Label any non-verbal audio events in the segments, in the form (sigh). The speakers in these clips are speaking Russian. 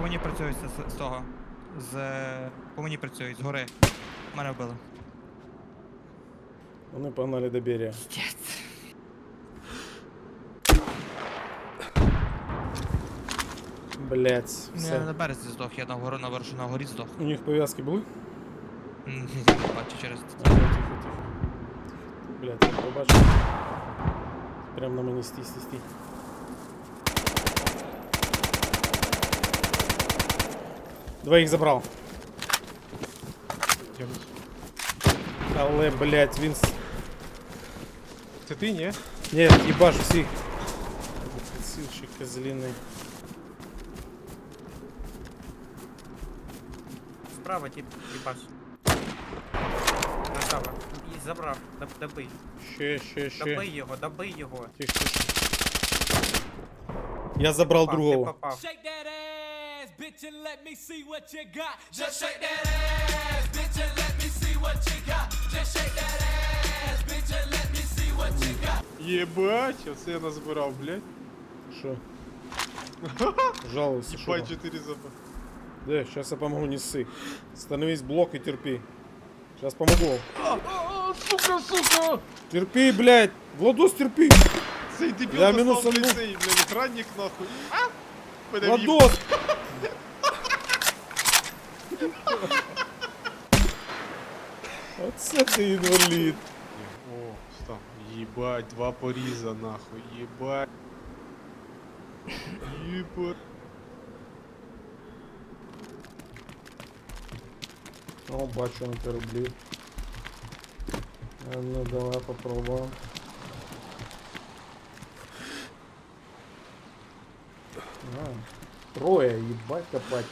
По мені працюють з, з того. З. По мені працюють, з гори. Мене вбили. Вони погнали до берега. Піздець. Блять, все. Я на березі здох, я на гору на вершу на горі здох. У них пов'язки були? М, Я не бачу через. Тихо, тихо. Блять, я побачив. Прям на мені стій, стій, стій. Двоїх забрав. Але, блять, він... с- Це ти, ні? Ні, їбаш всіх. Сильчик козлиний. Справа тип, їбаш. Направо. І забрав. Доб- Добий. Ще, ще, ще. Добий його, добий його. Тихо, тихо. Я забрав Попав, Ти другого. попав. Shake that ass, bitch, and let me see what you got. Just shake that ass, bitch, and let me see what you got. Just shake that ass, bitch, and let me see what you got. Єбать, оце я назбирав, блядь. Що? (laughs) Жалуйся, що Єбать, там? 4 забрав. Да, сейчас я помогу, не ссы. Становись блок и терпи. Сейчас помогу. Сука, сука! Терпи, блядь! Владос, терпи! Цей дебіл Я достав, мінусом блядь, був. цей, блядь, охранник нахуй. А? Мене в'їб- Владос! (laughs) (laughs) Оце ти інвалід. О, стоп. Єбать, два поріза нахуй. Єбать. Єбать. О, бачу на те рублі. А ну давай попробуем. А, трое, ебать копать.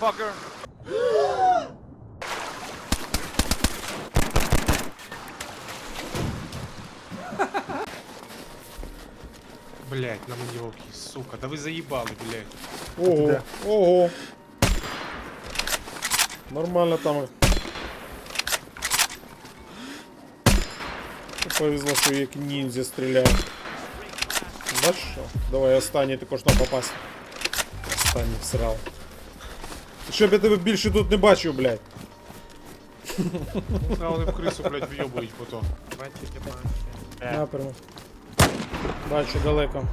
motherfucker. Блядь, на маньоки, сука. Да ви заїбали, блядь. Ого, ого. Нормально там. Повезло, що як ніндзя стріляє. Бачиш що? Давай останній також нам попасть. Останній всрав. Щоб я тебе більше тут не бачив, блядь. А вони в крису, блядь, вйобують потім. Бачите, бачите. Напрямок. Бачу далеко.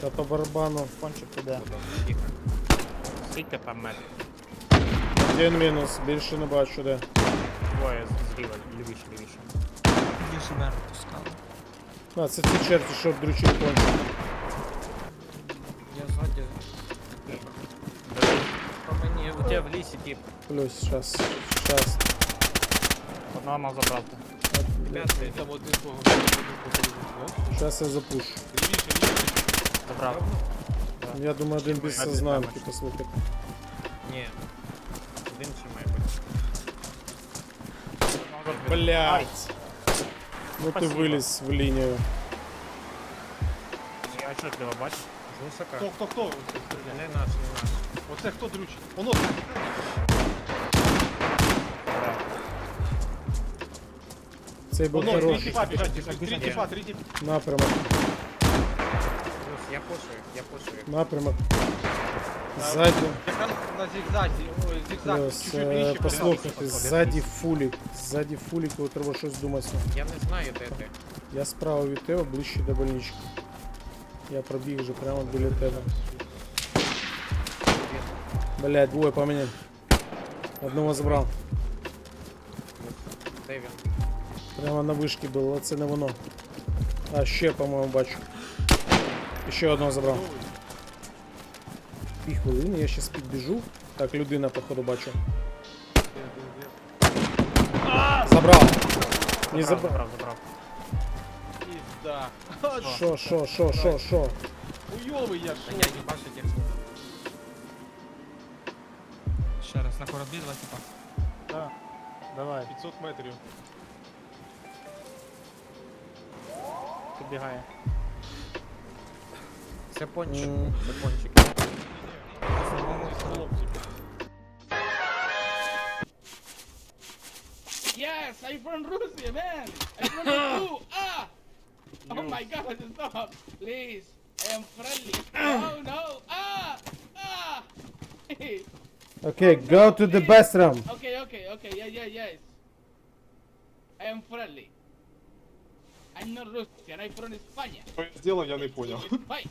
Та по барабану. Кончик туди. Тихо. Скільки там метрів? Один мінус, більше не бачу де. Двоє з- зліва, лівіше, лівіше. Мені себе пускали. А, це ті черті, що дрючить кончик. Я ззаді. По мені, у тебе в лісі тип. Плюс, щас, щас. Одного мав забрати. П'ятий. Там один кого. Щас я запушу. Лівіше, лівіше. Забрав. Я думаю, один без Один сознанки, damage. послухайте. Ні. Один ще має бути. Блять. Ну Спасибо. виліз в лінію. Я отчетливо бачу. З висока. Хто, хто? Не наш, не наш. Оце хто дрючить? Воно. Цей був Воно, три хороший. тіпа біжать, три тіпа, три тіпа. Напрямок, Плюс, я пушую, я пушую. напрямок. Ззаді. Якраз на зігзазі, ой, зігзаг, Плюс, чуть-чуть е, нижче. послухайте, ззаді фулік. Ззаді фуліку треба щось думати. Я не знаю, де ти. Я справа від тебе, ближче до больнички. Я пробіг вже прямо біля тебе. Блять, двоє по мені. Одного забрав. Де він? Прямо на вишки було, але це не воно. А ще, по-моєму, бачу. І Ще одного забрав. Дві хвилини, я щас підбіжу. Так, людина, походу, бачу. Забрав. Не забрав. забрав, забрав. Пізда. Що, що, що, що, що? Уйовий я Та ж. ні, їбашить їх. Ще раз на кораблі, два типа. Так, давай. 500 метрів. Підбігає. Це пончик. М. Це пончик. Yes, I'm from Russia, man. I'm from Moscow. (laughs) Ah! Oh my God, stop, please. I am friendly. (clears throat) No, no. Ah! Ah! (laughs) Окей, go to the bathroom. okay, okay, okay. Yeah, yeah, yes. I am friendly. I'm not Russian. I'm from España. Що я зробив, я не поняв. Bye.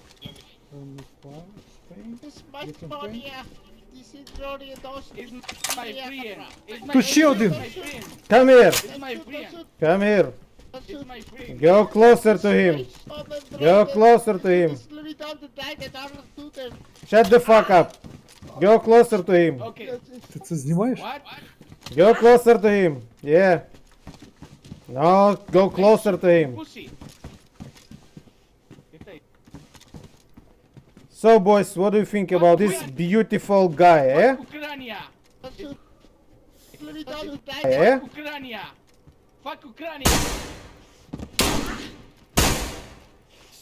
It's my friend. It's my Тут ще один. It's my friend. Come here, It's my friend. come here. It's my friend. Go closer to him. Go closer to him. Shut the fuck up. Go closer to him. Okay. Ти це знімаєш? What? Go closer to him. Yeah. No, go closer to him. So, boys, what do you think about this beautiful guy, eh? Eh? Ukraine. Fuck Ukraine.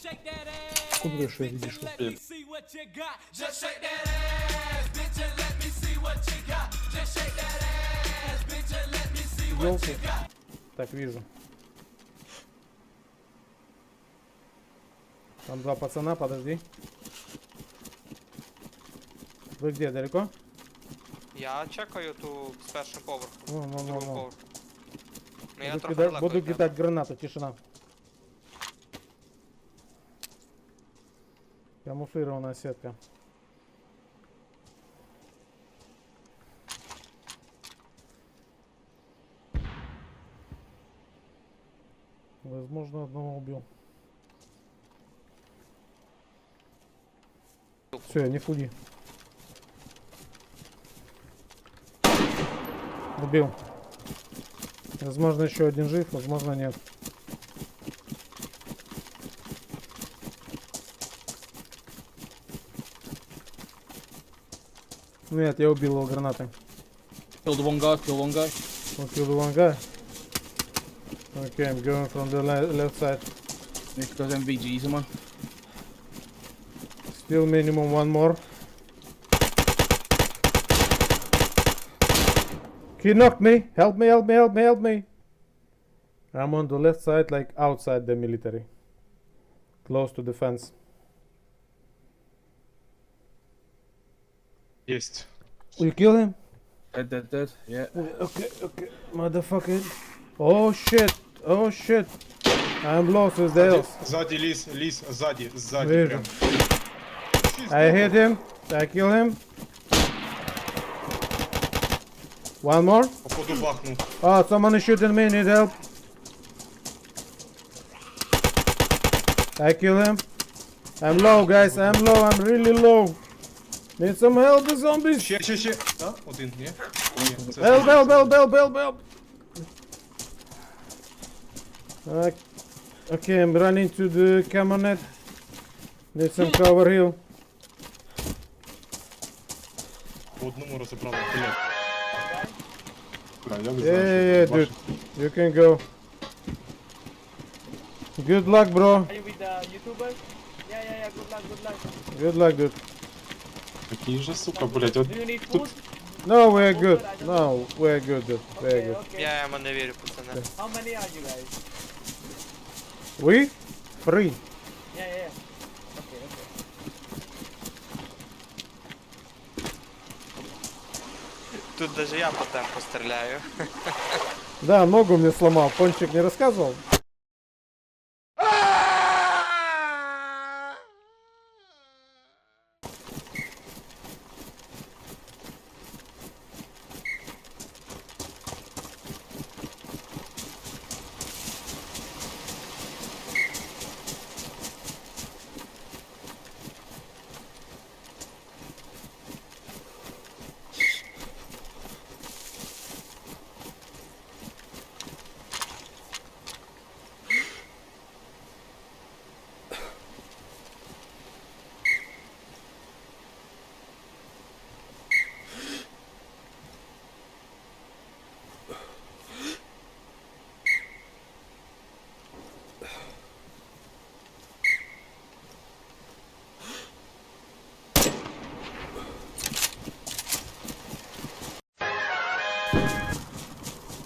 Shake that ass. Куда що я bitch, and відійшов? let me see what you got. Just shake that ass, bitch, and let me see what you got. Just shake that ass, bitch, and let me see what you got. Так, вижу. Там два пацана, подожди. Вы где, далеко? Я чекаю ту з першого поверху. Ну, ну, ну, Другого ну. поверху. Ну я Буду, трохи далеко буду тебе. кидать гранату, тишина. Камуфлированная сетка. Возможно, одного убил. Все, не фуди. Убил. Возможно, еще один жив, возможно, нет. Нет, я убил его гранатой. Killed one guy, killed one guy. One kill the one guy. Okay, I'm going from the le left side. Does MVGs, man. Still minimum one more. He knocked me. Help me, help me, help me, help me. I'm on the left side, like outside the military. Close to the fence. Єсть. You kill him? Dead, dead, dead. Yeah. Okay, okay, motherfucker. Oh shit, oh shit. I'm lost with the else. Ззаді ліс, ліс, ззаді, ззаді Вижу. прям. I hit him. I kill him. One more. Походу бахнув. Oh, someone is shooting me. Need help. I kill him. I'm low, guys. I'm low. I'm really low. Need some help, the zombies. Ще, ще, ще. А? Один, ні? Ні, це Help, help, help, help, help, help. Uh, okay, I'm running to the camonet. Need some cover here. По одному розібрали, блядь. Бля, я не Yeah, знаю, yeah, yeah, що dude. You can go. Good luck, bro. Are you with the YouTubers? Yeah, yeah, yeah. Good luck, good luck. Good luck, dude. Який же, сука, блядь, от Do you need Тут- food? No, we're good. No, we're good, dude. We're Okay, good. okay. Я йому не вірю, пацани. How many are you guys? We? Free. Yeah, yeah. yeah. Okay, okay. Тут даже я по темпу стріляю. Да, ногу мне сломал. Пончик не рассказывал?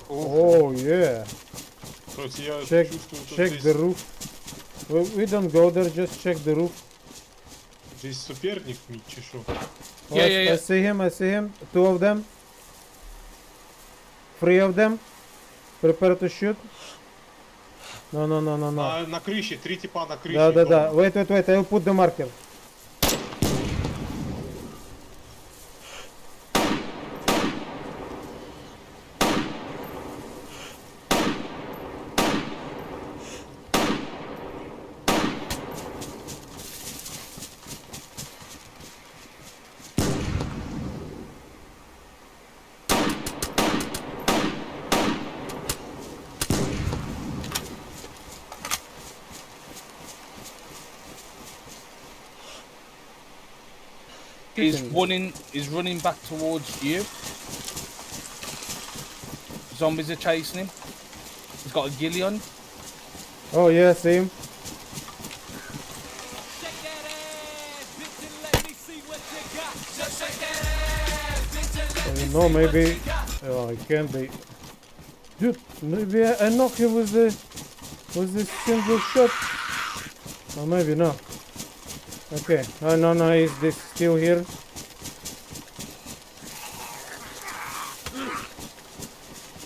Oh yeah. Тобто я Check, чувствую, тут check десь, the roof. We, we don't go there, just check the roof. десь суперник мій чи що? Oh, Yeah, I- yeah, I yeah. see him, I see him. Two of them. Three of them. Prepare to shoot. No, no, no, no, no. На, на криші, три типа на криші. Да, да, дома. да. Wait, wait, wait. I will put the marker. is running is running back towards you. Zombies are chasing him. He's got a gillion. Oh yeah, I see him. No, maybe. Oh, I can't be. Dude, maybe I, knock him with the with this single shot. Or maybe not. Okay. Oh no, no, he's this still here.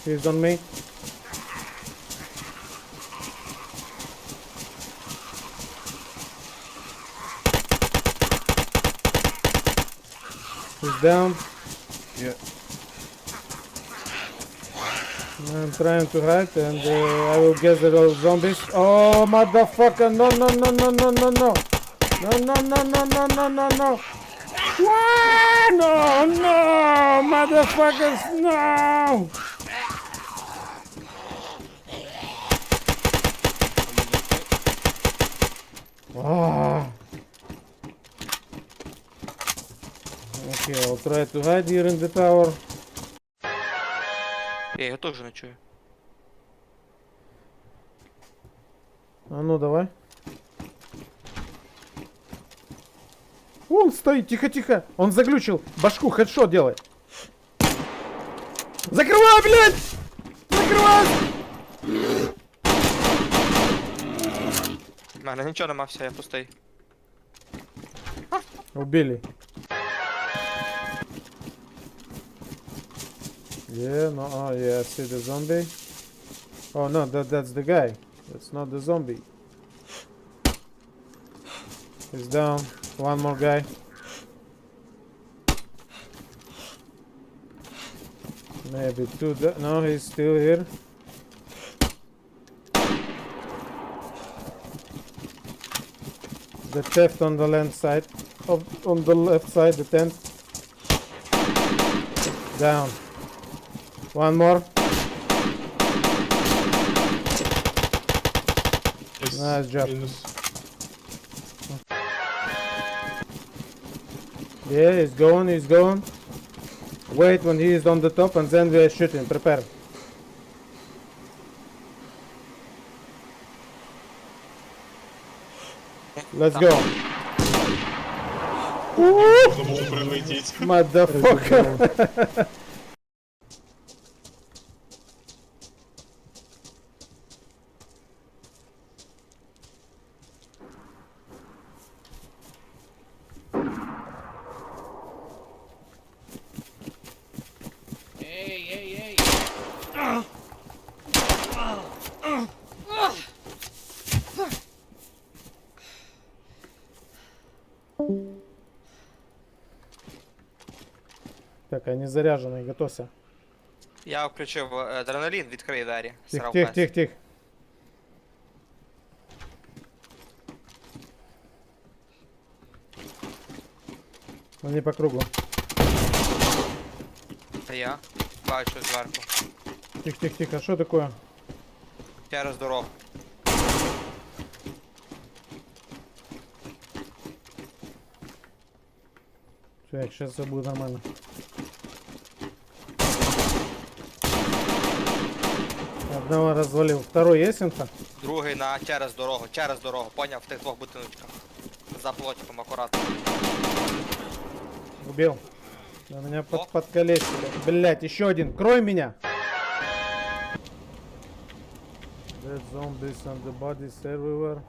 He's on me. He's down. Yeah. I'm trying to hide and uh, I will get the zombies. Oh motherfucker! No no no no no no no! No no no no no no no no! Why? No no motherfuckers no! Ah. Okay, I'll try to hide here in the tower. Я його теж не чую. А ну давай. Он стоит, тихо-тихо. Он заглючил. Башку хедшот делай. Закрывай, блядь! Закрывай! Мене нічого нема, все, я пустий. Убили. Yeah, no, oh yeah, I see the zombie. Oh no, that that's the guy. That's not the zombie. He's down. One more guy. Maybe two. No, he's still here. The theft on the land side, of, on the left side, the tent. Down. One more. Nice job. Yes. Yeah, he's going, he's going. Wait when he is on the top and then we are shooting. Prepare. Let's go. Можна було (laughs) Так, они заряжены, готовься. Я включив е, адреналін, відкрий двері. Тихо, Срав тихо, пес. тихо, тихо. Они по кругу. Та я бачу зверху. Тихо, тихо, тихо. Что такое? Через дорогу. Все, сейчас все будет нормально. Одного развалил. Второй есть инфа? Другий на через дорогу, через дорогу, поняв в тих двох бутиночках. За плотиком акуратно. Убил. Да меня под, О. подколесили. Блять, еще один. Крой меня! Dead zombies and the bodies everywhere.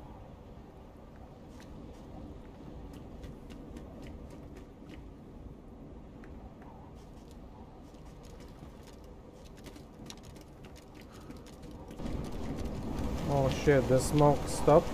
Shit, the smoke stopped.